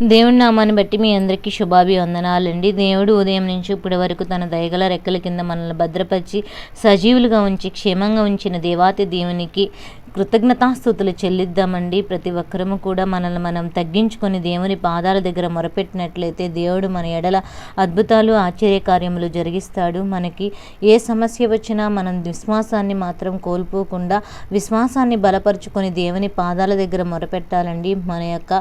దేవుడి నామాన్ని బట్టి మీ అందరికీ శుభాభివందనాలండి. దేవుడు ఉదయం నుంచి ఇప్పటి వరకు తన దయగల రెక్కల కింద మనల్ని భద్రపరిచి సజీవులుగా ఉంచి క్షేమంగా ఉంచిన దేవాతి దేవునికి కృతజ్ఞతాస్థుతులు చెల్లిద్దామండి. ప్రతి ఒక్కరము కూడా మనల్ని మనం తగ్గించుకొని దేవుని పాదాల దగ్గర మొరపెట్టినట్లయితే దేవుడు మన ఎడల అద్భుతాలు ఆశ్చర్యకార్యములు జరిగిస్తాడు. మనకి ఏ సమస్య వచ్చినా మనం విశ్వాసాన్ని మాత్రం కోల్పోకుండా విశ్వాసాన్ని బలపరుచుకొని దేవుని పాదాల దగ్గర మొరపెట్టాలండి. మన యొక్క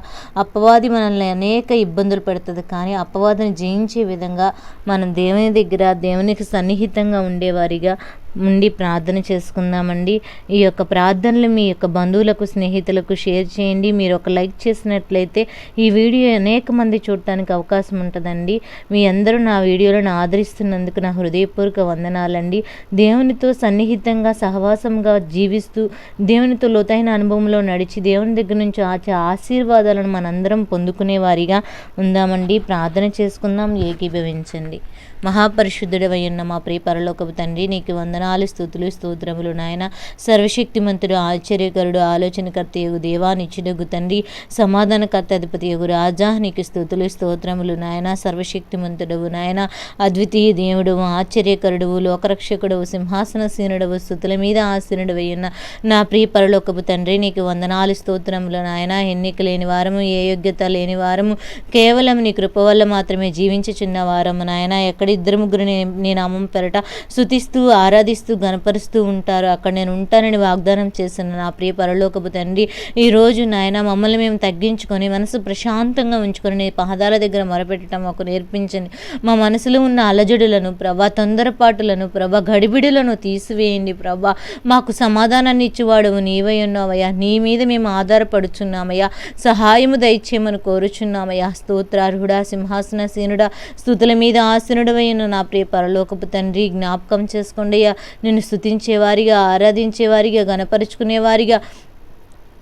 అపవాది మనల్ని అనేక ఇబ్బందులు పెడుతుంది. కానీ అపవాదిని జయించే విధంగా మనం దేవుని దగ్గర దేవునికి సన్నిహితంగా ఉండేవారిగా ఉండి ప్రార్థన చేసుకుందామండి. ఈ యొక్క ప్రార్థనలు మీ యొక్క బంధువులకు స్నేహితులకు షేర్ చేయండి. మీరు ఒక లైక్ చేసినట్లయితే ఈ వీడియో అనేక మంది చూడటానికి అవకాశం ఉంటుందండి. మీ అందరూ నా వీడియోలను ఆదరిస్తున్నందుకు నా హృదయపూర్వక వందనాలండి. దేవునితో సన్నిహితంగా సహవాసంగా జీవిస్తూ దేవునితో లోతైన అనుభవంలో నడిచి దేవుని దగ్గర నుంచి ఆచే ఆశీర్వాదాలను మనందరం పొందుకునే వారిగా ఉందామండి. ప్రార్థన చేసుకుందాం ఏకీభవించండి. మహాపరిశుద్ధుడవై ఉన్న మా ప్రియ పరలోకపు తండ్రి నీకు వంద వందనాలు స్థుతులు స్తోత్రములు నాయన. సర్వశక్తిమంతుడు ఆశ్చర్యకరుడు ఆలోచనకర్త యొగు దేవానిచ్చుడుగు తండ్రి సమాధానకర్త అధిపతి యొగు రాజా నీకు స్థుతులు స్తోత్రములు నాయన. సర్వశక్తిమంతుడవు నాయన అద్వితీయ దేవుడు ఆశ్చర్యకరుడువు లోకరక్షకుడవు సింహాసనసీనుడవు స్థుతుల మీద ఆసీనుడవయ్యున్న నా ప్రియ పరలోకపు తండ్రి నీకు వందనాలు స్తోత్రములు నాయన. ఎన్నిక లేని వారము ఏ యోగ్యత లేని వారము కేవలం నీ కృప వల్ల మాత్రమే జీవించుచున్న వారము నాయన. ఎక్కడ ఇద్దరు ముగ్గురు నీ నీ నామం పెరట శుతిస్తూ ఆరాధిస్తూ గనపరుస్తూ ఉంటారు. అక్కడ నేను ఉంటానని వాగ్దానం చేసిన నా ప్రియ పరలోకపు తండ్రి ఈ రోజు నాయన మమ్మల్ని మేము తగ్గించుకొని మనసు ప్రశాంతంగా ఉంచుకొని నీ పాదాల దగ్గర మొరపెట్టడం మాకు నేర్పించండి. మా మనసులో ఉన్న అలజడులను ప్రభా తొందరపాటులను ప్రభా గడిబిడులను తీసివేయండి ప్రభా. మాకు సమాధానాన్ని ఇచ్చేవాడవు నీవై ఉన్నావయ్యా. నీ మీద మేము ఆధారపడుచున్నామయ్యా. సహాయము దయచేయమని కోరుచున్నామయ్యా. స్తోత్రార్హుడా సింహాసనసీనుడా స్థుతుల మీద ఆసనుడవైన నా ప్రియ పరలోకపు తండ్రి జ్ఞాపకం చేసుకోండి అయ్యా. నిన్ను స్థుతించేవారిగా ఆరాధించేవారిగా గణపరుచుకునేవారిగా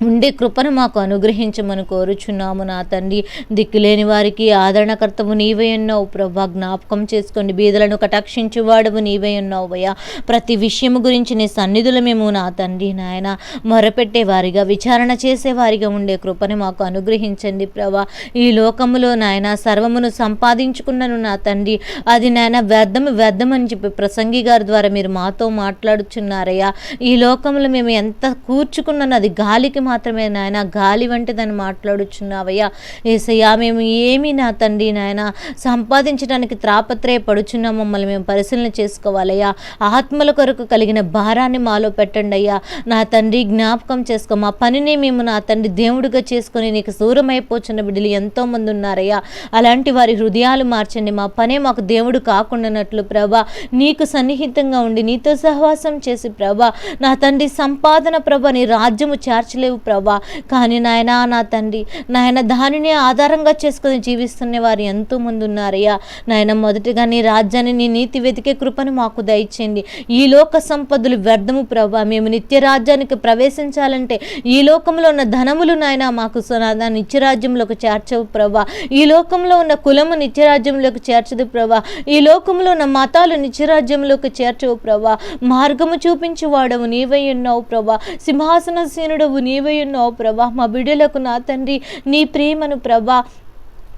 ఉండే కృపను మాకు అనుగ్రహించమని కోరుచున్నాము నా తండ్రి. దిక్కులేని వారికి ఆదరణకర్తవు నీవై ఉన్నావు ప్రభా జ్ఞాపకం చేసుకోండి. బీదలను కటాక్షించువాడవు నీవై ఉన్నావు అయ్యా ప్రతి విషయము గురించి నీ సన్నిధులు మేము నా తండ్రి నాయన. మొరపెట్టే వారిగా విచారణ చేసేవారిగా ఉండే కృపను మాకు అనుగ్రహించండి ప్రభా. ఈ లోకములో నాయన సర్వమును సంపాదించుకున్నను నా తండ్రి. అది నాయన వ్యర్థము వ్యర్థమని చెప్పి ప్రసంగి గారి ద్వారా మీరు మాతో మాట్లాడుచున్నారయ్యా. ఈ లోకంలో మేము ఎంత కూర్చుకున్నాను అది గాలికి మాత్రమే నాయన. గాలి వంటిదని మాట్లాడుచున్నావయ్యా. ఏసయ్యా మేము ఏమి నా తండ్రి నాయన. సంపాదించడానికి త్రాపత్రయ పడుచున్నా మమ్మల్ని మేము పరిశీలన చేసుకోవాలయ్యా. ఆత్మల కొరకు కలిగిన భారాన్ని మాలో పెట్టండి అయ్యా నా తండ్రి జ్ఞాపకం చేసుకో. మా పనిని మేము నా తండ్రి దేవుడిగా చేసుకొని నీకు దూరమైపోచున్న బిడ్డలు ఎంతోమంది ఉన్నారయ్యా. అలాంటి వారి హృదయాలు మార్చండి. మా పనే మాకు దేవుడు కాకుండానట్లు ప్రభా. నీకు సన్నిహితంగా ఉండి నీతో సహవాసం చేసి ప్రభా. నా తండ్రి సంపాదన ప్రభా నీ రాజ్యము చేర్చలేవు ప్రభా. కానీ నాయన నా తండ్రి నాయన దానిని ఆధారంగా చేసుకుని జీవిస్తున్న వారు ఎంతో మంది ఉన్నారయ్యా. నాయన మొదటిగా నీ రాజ్యాన్ని నీ నీతి వెతికే కృపను మాకు దయచేయండి. ఈ లోక సంపదలు వ్యర్థము ప్రభా. మేము నిత్య రాజ్యానికి ప్రవేశించాలంటే ఈ లోకంలో ఉన్న ధనములు నాయన మాకు సనాదా నిత్యరాజ్యంలోకి చేర్చవు ప్రభా. ఈ లోకంలో ఉన్న కులము నిత్యరాజ్యంలోకి చేర్చదు ప్రభా. ఈ లోకంలో ఉన్న మతాలు నిత్యరాజ్యంలోకి చేర్చవు ప్రభా. మార్గము చూపించి వాడవు నీవై ఉన్నావు ప్రభా. సింహాసనసీనుడవు నీవై ఉన్నావు ప్రభా. మా బిడ్డలకు నా తండ్రి నీ ప్రేమను ప్రభా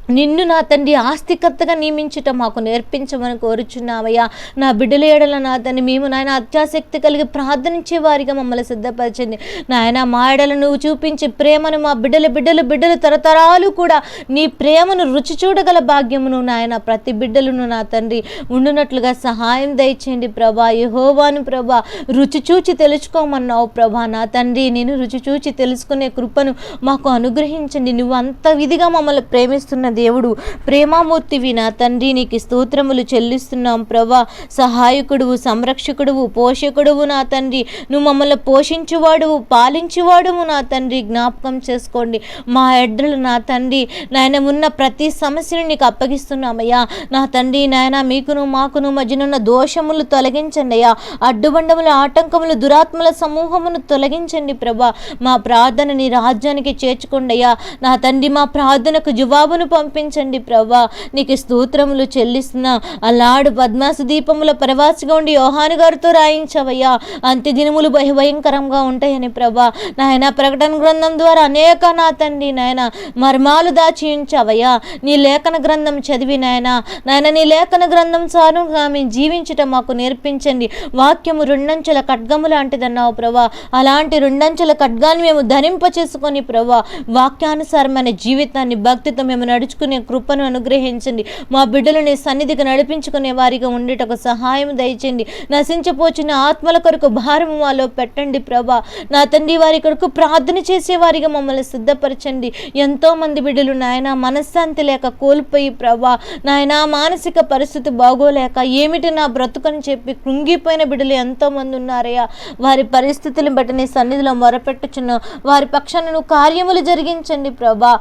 నిన్ను నా తండ్రి ఆస్తికర్తగా నియమించుట మాకు నేర్పించమని కోరుచున్నావయ్యా. నా బిడ్డల ఏడల నా తండ్రి మేము నాయన అత్యాసక్తి కలిగి ప్రార్థనించే వారిగా మమ్మల్ని సిద్ధపరచండి. నాయన మా ఎడల నువ్వు చూపించే ప్రేమను మా బిడ్డల బిడ్డలు బిడ్డలు తరతరాలు కూడా నీ ప్రేమను రుచి చూడగల భాగ్యమును నాయన ప్రతి బిడ్డలను నా తండ్రి ఉండునట్లుగా సహాయం దయచేయండి ప్రభా. యహోవాను ప్రభా రుచి చూచి తెలుసుకోమన్నావు ప్రభా. నా తండ్రి నేను రుచి చూచి తెలుసుకునే కృపను మాకు అనుగ్రహించండి. నువ్వు అంత విధిగా మమ్మల్ని ప్రేమిస్తున్న దేవుడు. ప్రేమామూర్తివి నా తండ్రి నీకు స్తోత్రములు చెల్లిస్తున్నాం ప్రభా. సహాయకుడువు సంరక్షకుడువు పోషకుడువు నా తండ్రి. నువ్వు మమ్మల్ని పోషించువాడువు పాలించువాడువు నా తండ్రి. జ్ఞాపకం చేసుకోండి. మా ఎడ్డలు నా తండ్రి. నాయన ఉన్న ప్రతి సమస్యను నీకు అప్పగిస్తున్నామయ్యా నా తండ్రి నాయన మీకును మాకును మధ్యనున్న దోషములు తొలగించండి అయ్యా. అడ్డుబండములు ఆటంకములు దురాత్మల సమూహమును తొలగించండి ప్రభా. మా ప్రార్థన నీ రాజ్యానికి చేర్చుకోండి అయ్యా. నా తండ్రి మా ప్రార్థనకు జవాబును పంపి పంపించండి ప్రవ్వా. నీకు స్తోత్రములు చెల్లిస్తున్నా. అలాడు పద్మాసు దీపముల ప్రవాసిగా ఉండి యోహాను గారితో రాయించవయ్యా. అంత్య దినములు భయభయంకరంగా ఉంటాయని ప్రభా నాయన ప్రకటన గ్రంథం ద్వారా అనేక నా తండ్రి నాయన మర్మాలు దాచి ఉంచావయ్యా నీ లేఖన గ్రంథం చదివి నాయన. నాయన నీ లేఖన గ్రంథం సారుగా మేము జీవించటం మాకు నేర్పించండి. వాక్యము రెండంచెల ఖడ్గము లాంటిదన్నావు ప్రభా అలాంటి రెండంచెల ఖడ్గాన్ని మేము ధరింప చేసుకొని ప్రభా వాక్యానుసారమైన జీవితాన్ని భక్తితో మేము నడుచుకునే కృపను అనుగ్రహించండి. మా బిడ్డలని సన్నిధికి నడిపించుకునే వారిగా ఉండేటకు సహాయం దయచేయండి. నశించపోచిన ఆత్మల కొరకు భారము మాలో పెట్టండి ప్రభా. నా తండ్రి వారి కొరకు ప్రార్థన చేసే వారిగా మమ్మల్ని సిద్ధపరచండి. ఎంతో మంది బిడ్డలు నాయన మనశ్శాంతి లేక కోల్పోయి ప్రభా. నాయన మానసిక పరిస్థితి బాగోలేక ఏమిటి నా బ్రతుకని చెప్పి కృంగిపోయిన బిడ్డలు ఎంతో మంది ఉన్నారయ్యా. వారి పరిస్థితులను బట్టి నీ సన్నిధిలో మొరపెట్టుచున్న వారి పక్షాన నువ్వు కార్యములు జరిగించండి ప్రభా.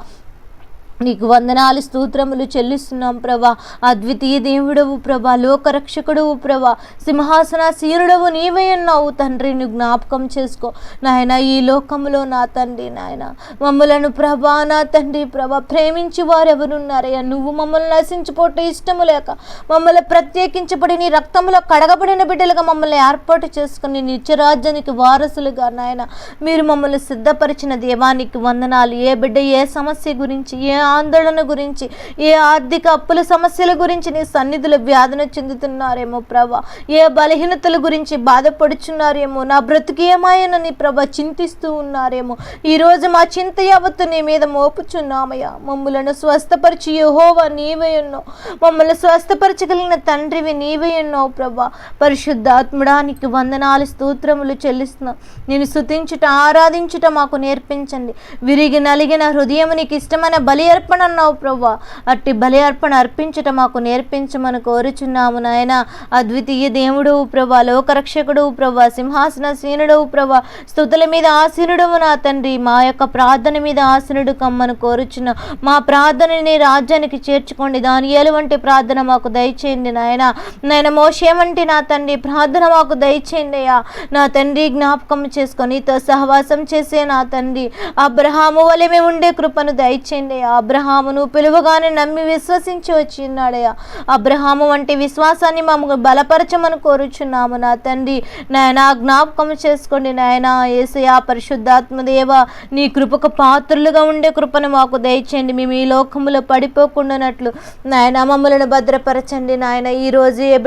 నీకు వందనాలు స్తోత్రములు చెల్లిస్తున్నాం ప్రభా. అద్వితీయ దేవుడవు ప్రభా లోకరక్షకుడవు ప్రభా. సింహాసన సీరుడవు నీవే ఉన్నావు తండ్రి. నువ్వు జ్ఞాపకం చేసుకో. నాయన ఈ లోకంలో నా తండ్రి నాయన. మమ్మలను ప్రభా నా తండ్రి ప్రభా ప్రేమించి వారు ఎవరున్నారయ్యా నువ్వు మమ్మల్ని నశించిపోవటం ఇష్టము లేక మమ్మల్ని ప్రత్యేకించబడి నీ రక్తంలో కడగబడిన బిడ్డలుగా మమ్మల్ని ఏర్పాటు చేసుకుని నిత్యరాజ్యానికి వారసులుగా నాయన. మీరు మమ్మల్ని సిద్ధపరిచిన దేవానికి వందనాలు. ఏ బిడ్డ ఏ సమస్య గురించి ఏ ఆందోళన గురించి ఏ ఆర్థిక అప్పుల సమస్యల గురించి నీ సన్నిధిలో వ్యాధన చెందుతున్నారేమో ప్రభా. ఏ బలహీనతల గురించి బాధపడుచున్నారేమో నా బ్రతుకు ఏమాయనని ప్రభ చింతిస్తూ ఉన్నారేమో. ఈరోజు మా చింత యావత్తు నీ మీద మోపుచున్నామయ్యా. మమ్మలను స్వస్థపరిచి యహోవా నీవే ఉన్నావు. మమ్మల్ని స్వస్థపరచగలిగిన తండ్రివి నీవే ఉన్నావు ప్రభా. పరిశుద్ధాత్ముడానికి వందనాలు స్తోత్రములు చెల్లిస్తున్నాం. నేను స్థుతించుట ఆరాధించుట మాకు నేర్పించండి. విరిగి నలిగిన హృదయం నీకు ఇష్టమైన బలి అర్పణ అన్నావు ప్రభా అట్టి బలి అర్పణ అర్పించుట మాకు నేర్పించమని కోరుచున్నాము నాయన. అద్వితీయ దేవుడు ప్రభా లోకరక్షకుడు ప్రభా సింహాసన సీనుడు ప్రభా స్థుతుల మీద ఆసీనుడవు నా తండ్రి. మా యొక్క ప్రార్థన మీద ఆసీనుడు కమ్మను కోరుచున్న మా ప్రార్థనని రాజ్యానికి చేర్చుకోండి. దాని ఏలు వంటి ప్రార్థన మాకు దయచేయండి నాయన. నాయన మోసేమంటి వంటి నా తండ్రి ప్రార్థన మాకు దయచేయండి అయ్యా. నా తండ్రి జ్ఞాపకం చేసుకొని నీతో సహవాసం చేసే నా తండ్రి. అబ్రహాము వలె మేము ఉండే కృపను దయచేయండి అయ్యా. అబ్రహామును పిలువగానే నమ్మి విశ్వసించి వచ్చిన్నాడయ్యా అబ్రహాము వంటి విశ్వాసాన్ని మమ్మల్ని బలపరచమని కోరుచున్నాము నా తండ్రి. నాయన జ్ఞాపకం చేసుకోండి నాయన. ఏసయ పరిశుద్ధాత్మ దేవ నీ కృపకు పాత్రులుగా ఉండే కృపను మాకు దయచేయండి. మేము ఈ లోకములో పడిపోకుండానట్లు. నాయన మమ్మల్ని భద్రపరచండి నాయన. ఈరోజు రోజు ఏ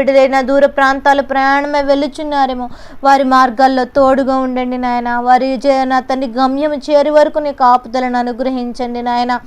దూర ప్రాంతాలు ప్రయాణమే వెళ్ళుచున్నారేమో. వారి మార్గాల్లో తోడుగా ఉండండి నాయన. వారి జ- నా తండ్రి గమ్యం చేరి వరకు నీ కాపుదలను అనుగ్రహించండి నాయన.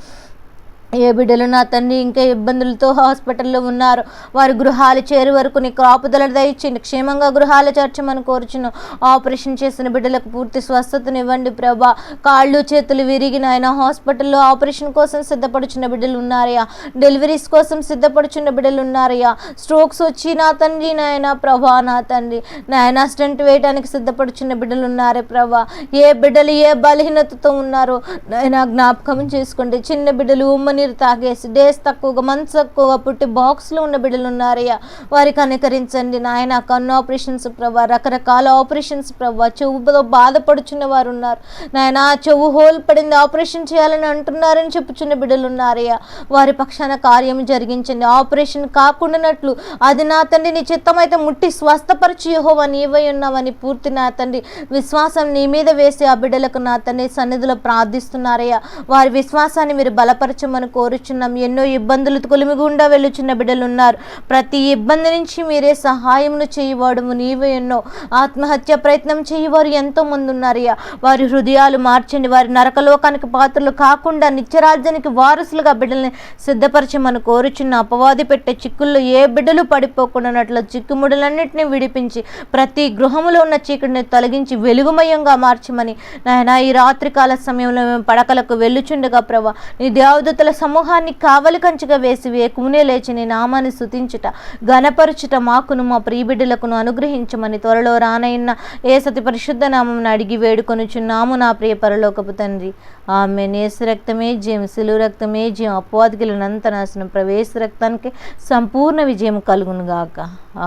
ఏ బిడ్డలు నా తండ్రి ఇంకా ఇబ్బందులతో హాస్పిటల్లో ఉన్నారు. వారి గృహాలు చేరు వరకు నీ కాపుదల దయచేయండి. క్షేమంగా గృహాలు చేర్చమని కోరుచును ఆపరేషన్ చేసిన బిడ్డలకు పూర్తి స్వస్థతనివ్వండి ప్రభా. కాళ్ళు చేతులు విరిగిన ఆయన హాస్పిటల్లో ఆపరేషన్ కోసం సిద్ధపడుచున్న బిడ్డలు ఉన్నారయ్యా. డెలివరీస్ కోసం సిద్ధపడుచున్న బిడ్డలు ఉన్నారయ్యా. స్ట్రోక్స్ వచ్చి నా తండ్రి నాయన ప్రభా నా తండ్రి. నాయన స్టెంట్ వేయడానికి సిద్ధపడుచున్న బిడ్డలు ఉన్నారే ప్రభా. ఏ బిడ్డలు ఏ బలహీనతతో ఉన్నారో నాయన జ్ఞాపకం చేసుకోండి. చిన్న బిడ్డలు ఉమ్మని నీరు తాగేసి డేస్ తక్కువగా మంత్స్ తక్కువగా పుట్టి బాక్స్లో ఉన్న బిడ్డలు ఉన్నారయ్యా వారికి అనుకరించండి నాయన. కన్ను ఆపరేషన్స్ ప్రభా రకరకాల ఆపరేషన్స్ ప్రభా చెవుతో బాధపడుచున్న వారు ఉన్నారు నాయన చెవు హోల్ పడింది ఆపరేషన్ చేయాలని అంటున్నారని చెప్పుచున్న బిడ్డలు ఉన్నారయ్యా వారి పక్షాన కార్యం జరిగించండి. ఆపరేషన్ కాకుండానట్లు అది నా తండ్రి నీ చిత్తమైతే ముట్టి స్వస్థపరిచి యెహోవా నీవై ఉన్నావని పూర్తి నా తండ్రి విశ్వాసం నీ మీద వేసి ఆ బిడ్డలకు నా తండ్రి సన్నిధిలో ప్రార్థిస్తున్నారయ్యా. వారి విశ్వాసాన్ని మీరు బలపరచమని కోరుచున్నాం. ఎన్నో ఇబ్బందులు కొలిమిగుండా వెళ్ళుచున్న బిడ్డలు ఉన్నారు ప్రతి ఇబ్బంది నుంచి మీరే సహాయమును చేయవాడము. నీవే ఎన్నో ఆత్మహత్య ప్రయత్నం చేయవారు ఎంతో మంది ఉన్నారయ్యా వారి హృదయాలు మార్చండి. వారి నరకలోకానికి పాత్రలు కాకుండా నిత్యరాజ్యానికి వారసులుగా బిడ్డల్ని సిద్ధపరచమని కోరుచున్న అపవాది పెట్టే చిక్కుల్లో ఏ బిడ్డలు పడిపోకుండానట్లు చిక్కుముడులన్నింటినీ విడిపించి ప్రతి గృహములో ఉన్న చీకటిని తొలగించి వెలుగుమయంగా మార్చమని. నాయన ఈ రాత్రికాల సమయంలో మేము పడకలకు వెళ్ళుచుండగా ప్రభా నీ దేవదూతల సమూహాన్ని కావలికంచుగా వేసి వేకునే లేచి నీ నామాన్ని స్తుతించుట గణపరుచుట మాకును మా ప్రియబిడ్డలకును అనుగ్రహించమని త్వరలో రానైన ఏ సతి పరిశుద్ధ నామం అడిగి వేడుకొనుచున్నాము నా ప్రియ పరలోకపు తండ్రి. ఆమె నేసు రక్తమే జయం సిలువు రక్తమే జయం అపవాదికులనంత నాశనం ప్రవేశ రక్తానికి సంపూర్ణ విజయం కలుగును గాక.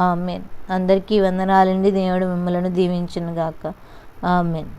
ఆమెన్. అందరికీ వందనాలండి. దేవుడు మిమ్మల్ని దీవించను గాక. ఆమెన్.